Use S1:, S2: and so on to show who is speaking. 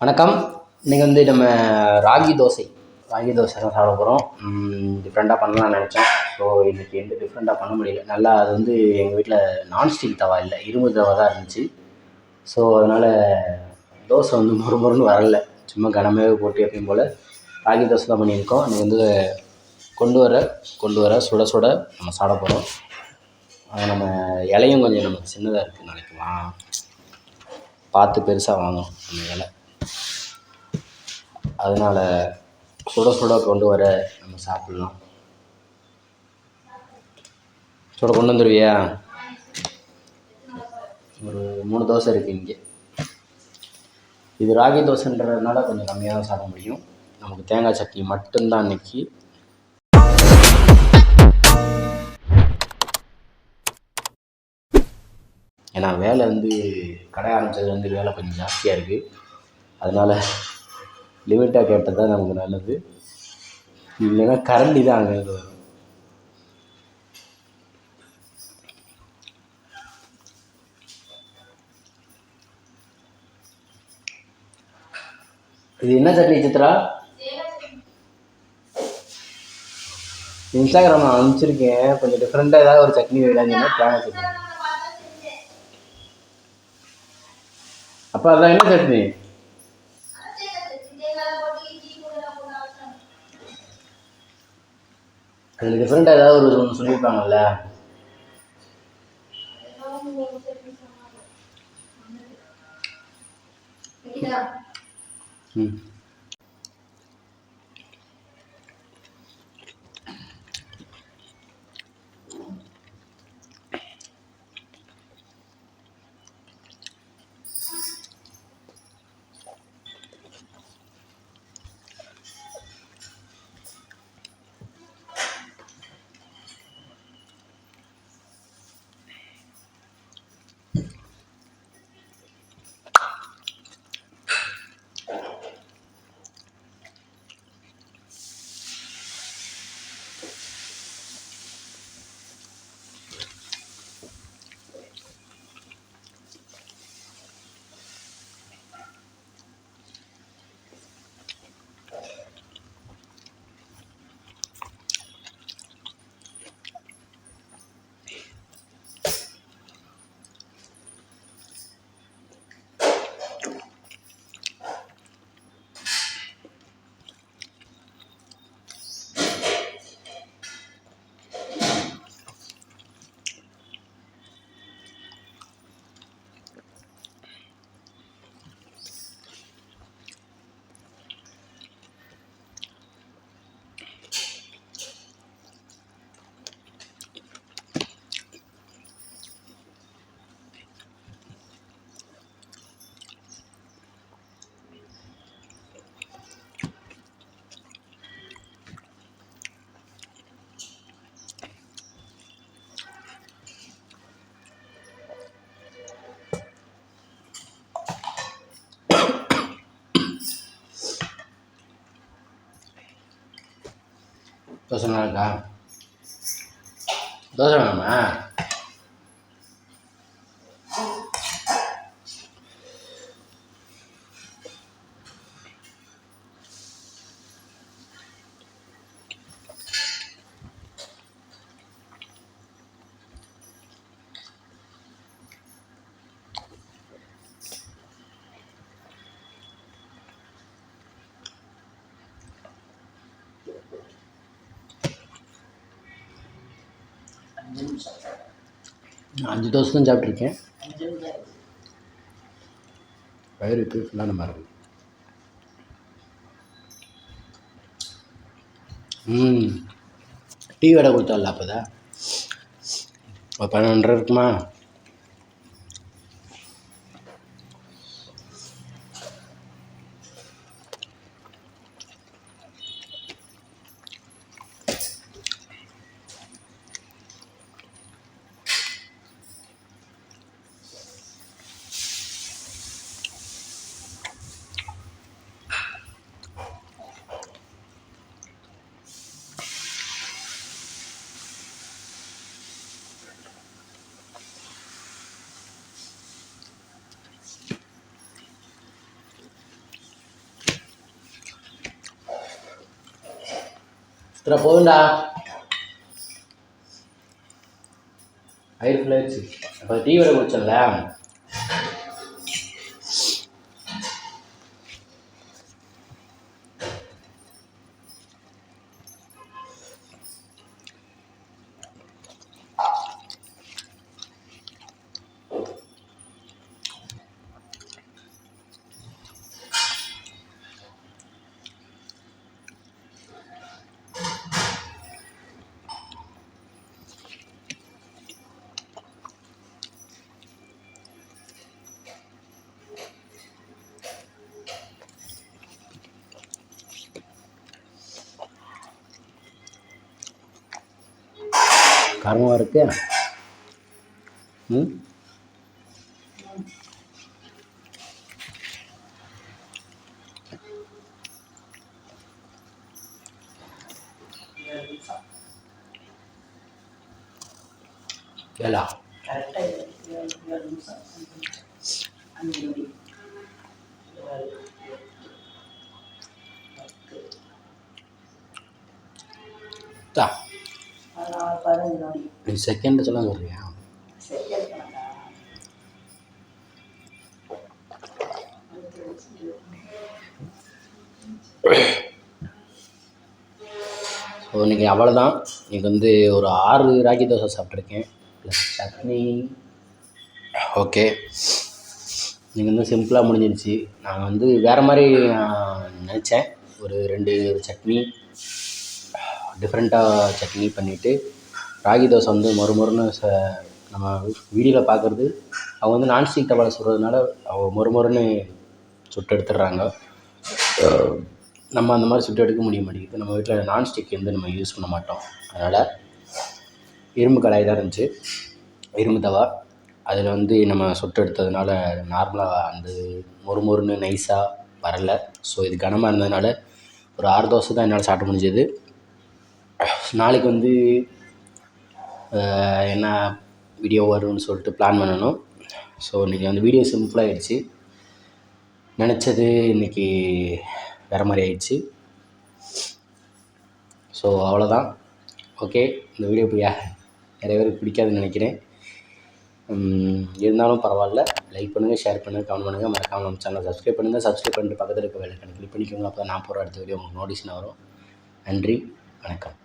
S1: வணக்கம். இன்றைக்கி வந்து நம்ம ராகி தோசை. ராகி தோசை தான் சாப்பிட போகிறோம் டிஃப்ரெண்ட்டாக பண்ணலாம்னு நினச்சோம் ஸோ இன்றைக்கி எந்த டிஃப்ரெண்ட்டாக பண்ண முடியல. நல்லா அது வந்து எங்கள் வீட்டில் நான்ஸ்டிக் தவா இல்லை இரும்பு தவா தான் இருந்துச்சு. ஸோ அதனால் தோசை வந்து மொறு மொறுன்னு வரல. சும்மா கனமாகவே போட்டு எப்பயும் போல் ராகி தோசை தான் பண்ணியிருக்கோம். இன்றைக்கி வந்து கொண்டு வர கொண்டு வர சுட சுட நம்ம சாப்பிட போகிறோம் அது நம்ம இலையும் கொஞ்சம் நமக்கு சின்னதாக இருக்குது நினைக்கலாம் பார்த்து பெருசாக வாங்கணும் அந்த இலை. அதனால் சுட சுட கொண்டு வர நம்ம சாப்பிட்லாம். சுட கொண்டு வந்துடுவியா ஒரு மூணு தோசை இருக்குது இங்கே. இது ராகி தோசைன்றதுனால கொஞ்சம் கம்மியாக தான் சாப்பிட முடியும். நமக்கு தேங்காய் சட்னி மட்டும்தான் இன்னைக்கு. ஏன்னா வேலை வந்து கடை ஆரம்பித்தது வந்து வேலை கொஞ்சம் ஜாஸ்தியாக இருக்குது அதனால் லிமிட்டாக கேட்டது தான் நமக்கு நல்லது. இல்லைன்னா கரண்டி தான் அங்கே வரும். இது என்ன சட்னி சித்ரா? இன்ஸ்டாகிராம் நான் அனுப்பிச்சிருக்கேன். கொஞ்சம் டிஃப்ரெண்ட்டாக ஏதாவது ஒரு சட்னி வேடாங்கன்னா தேங்காய் சட்னி அப்போ அதான் என்ன சட்னி? அதில் டிஃப்ரெண்ட்டாக ஏதாவது ஒரு ஒன்று சொல்லியிருப்பாங்கல்ல? ம். தோசை நல்லா இருக்கா? தோசை வேணாமா? அஞ்சு தோசை தான் சாப்பிட்ருக்கேன் வயிறு இப்போ ஃபுல்லாக நம்ம இருக்கு ம். டீ வடை கொடுத்தால அப்போ தான் ஒரு பன்னெண்டரை இருக்குமா? சரி போதும்டா ஐயர் ஃபுல் ஆயிடுச்சு அப்போ டீ வரை குடிச்சோம்ல காரமாக இருக்கு ம் ஏலா
S2: கரெக்டாக
S1: நீ செகண்ட் சொல்ல சொல்றியா
S2: இன்னைக்கு
S1: ஸோ இன்றைக்கி அவ்வளோதான் இன்றைக்கி வந்து ஒரு ஆறு ராகி தோசை சாப்பிட்ருக்கேன் ப்ளஸ் சட்னி. ஓகே இன்றைக்கி வந்து சிம்பிளாக முடிஞ்சிருச்சு. நான் வந்து வேறு மாதிரி நினச்சேன். ஒரு ரெண்டு சட்னி டிஃப்ரெண்ட்டாக சட்னி பண்ணிவிட்டு ராகி தோசை வந்து மொறு மொறுன்னு ச நம்ம வீடியோவில் பார்க்குறது அவங்க வந்து நான்ஸ்டிக் தவாவில் சுடுறதுனால அவங்க மொறு மொறுன்னு சுட்டு எடுத்துடுறாங்க. நம்ம அந்த மாதிரி சுட்டு எடுக்க முடிய மாட்டேங்குது. நம்ம வீட்டில் நான்ஸ்டிக் வந்து நம்ம யூஸ் பண்ண மாட்டோம். அதனால் இரும்பு கடாய் தான் இருந்துச்சு. இரும்பு தவா. அதில் வந்து நம்ம சுட்டு எடுத்ததுனால நார்மலாக அந்த மொறு மொறுன்னு நைஸாக வரல. ஸோ இது கனமாக இருந்ததுனால ஒரு ஆறு தோசை தான் என்னால் சாப்பிட முடிஞ்சது. நாளைக்கு வந்து என்ன வீடியோ வரும்னு சொல்லிட்டு பிளான் பண்ணணும். ஸோ இன்றைக்கி வந்து வீடியோ சிம்பிளாகிடுச்சு நினச்சது இன்றைக்கி வேறு மாதிரி ஆயிடுச்சு. ஸோ அவ்வளோதான் ஓகே இந்த வீடியோ இப்போ நிறைய பேருக்கு பிடிக்காதுன்னு நினைக்கிறேன். இருந்தாலும் பரவாயில்ல. லைக் பண்ணுங்கள் ஷேர் பண்ணுங்கள் கமெண்ட் பண்ணுங்கள் மறக்காமல் நம்ம சேனல் சப்ஸ்கிரைப் பண்ணுங்கள் சப்ஸ்கிரைப் பண்ணிட்டு பக்கத்தில் இருக்க வேலை கிளிக் பண்ணிக்கோங்க. அப்போ நான் போகிற அடுத்த வீடியோ உங்களுக்கு நோட்டிஸ்னு வரும். நன்றி வணக்கம்.